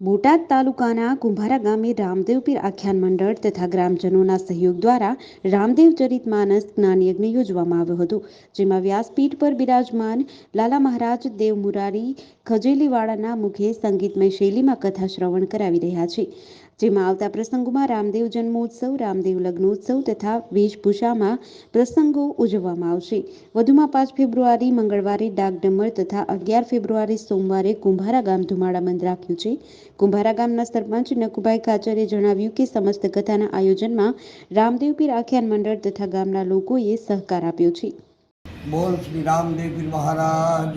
બોટાદ તાલુકાના કુંભારા ગામે રામદેવપીર આખ્યાન મંડળ તથા ગ્રામજનોના સહયોગ દ્વારા રામદેવ ચરિત માનસ જ્ઞાનયજ્ઞ યોજવામાં આવ્યો હતો, જેમાં વ્યાસપીઠ પર બિરાજમાન લાલા મહારાજ દેવ મુરારી ખજેલીવાળાના મુખે સંગીતમય શૈલીમાં કથા શ્રવણ કરાવી રહ્યા છે. જેમાં આવતા પ્રસંગોમાં રામદેવ જન્મોત્સવ, રામદેવ લગ્નોત્સવ તથા વેશભૂષામાં પ્રસંગો ઉજવવામાં આવશે. વધુમાં પાંચ ફેબ્રુઆરી, મંગળવારે ડાકડમર તથા અગિયાર ફેબ્રુઆરી સોમવારે કુંભારા ગામ ધુમાડા બંધ રાખ્યું છે. કુંભારા ગામના સરપંચ નકુભાઈ કાચરે જણાવ્યું કે સમસ્ત કથાના આયોજનમાં રામદેવ પીર આખ્યાન મંડળ તથા ગામના લોકોએ સહકાર આપ્યો છે. બોલ શ્રી રામદેવ પીર મહારાજ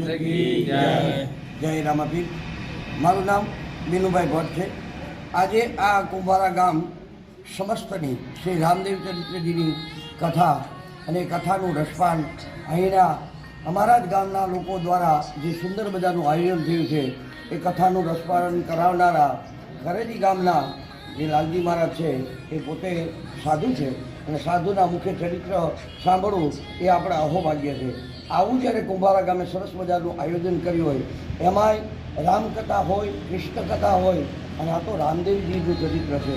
જય. રામાપીર મારું નામ મીનુભાઈ ભટ્ટ છે. આજે આ કુંભારા ગામ સમસ્તની શ્રી રામદેવ ચરિત્રજીની કથા અને કથાનું રસપાન અહીંના અમારા જ ગામના લોકો દ્વારા જે સુંદર મજાનું આયોજન થયું છે, એ કથાનું રસપાલન કરાવનારા ખરેડી ગામના જે લાલજી મહારાજ છે, એ પોતે સાધુ છે અને સાધુના મુખ્ય ચરિત્ર સાંભળવું એ આપણા અહોભાગ્ય છે. આવું જ્યારે કુંભારા ગામે સરસ મજાનું આયોજન કર્યું હોય, એમાંય રામકથા હોય કૃષ્ણ કથા હોય, અને આ તો રામદેવજીનું ચરિત્ર છે.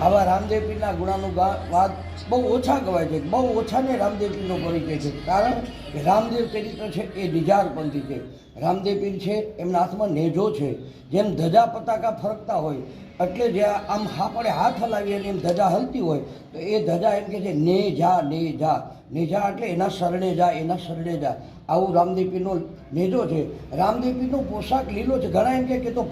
આવા રામદેવ પીરના ગુણાનું વાત બહુ ઓછા ગવાય છે, બહુ ઓછાને રામદેવ પીરનો પરિચય છે. કારણ કે રામદેવ ચરિત્ર છે એ નિજારપંથી છે. રામદેવ પીર છે, એમના હાથમાં નેજો છે. જેમ ધજા પતાકા ફરકતા હોય, એટલે જે આમ આપણે હાથ હલાવીએ એમ ધજા હલતી હોય, તો એ ધજા એમ કે છે ને જા ને જા ને જા એટલે એના શરણે જા, એના શરણે જા. આવું રામદેવ પીરનો નેજો છે. રામદેવ પીરનો પોશાક લીલો છે. ઘણા એમ કે તો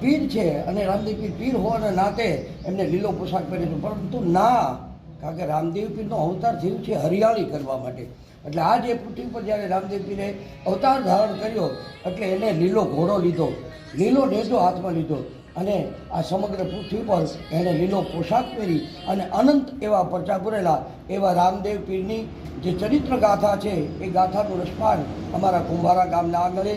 પીર છે અને રામદેવ પીર હોવાના નાતે એમને લીલો પોશાક પહેરે છે. પરંતુ ના, કારણ કે રામદેવ પીરનો અવતાર થયું છે હરિયાળી કરવા માટે. એટલે આ જે પૃથ્વી પર જ્યારે રામદેવજીને અવતાર ધારણ કર્યો, એટલે એને લીલો ઘોડો લીધો, લીલો નેજો હાથમાં લીધો અને આ સમગ્ર પૃથ્વી પર એણે લીલો પોશાક પહેરી અને અનંત એવા પરચા પૂરેલા એવા રામદેવ પીરની જે ચરિત્ર ગાથા છે, એ ગાથાનું રસપાન અમારા કુંભારા ગામના આંગણે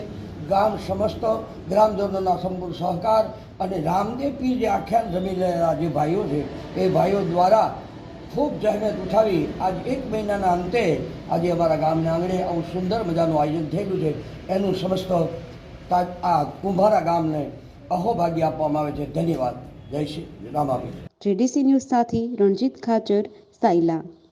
ગામ સમસ્ત ગ્રામજનોના સંપૂર્ણ સહકાર અને રામદેવ પીર જે આખ્યાન જમી રહેલા જે ભાઈઓ છે, એ ભાઈઓ દ્વારા ખૂબ જહેમત ઉઠાવી આજ એક મહિનાના અંતે આજે અમારા ગામના આંગણે આવું સુંદર મજાનું આયોજન થયેલું છે. એનું સમસ્ત આ કુંભારા ગામને અહોભાગ્ય આપવામાં આવે છે. ધન્યવાદ. જય શ્રી રામાપીર જેડીસી ન્યૂઝ સાથે રણજીત ખાચર, સાયલા.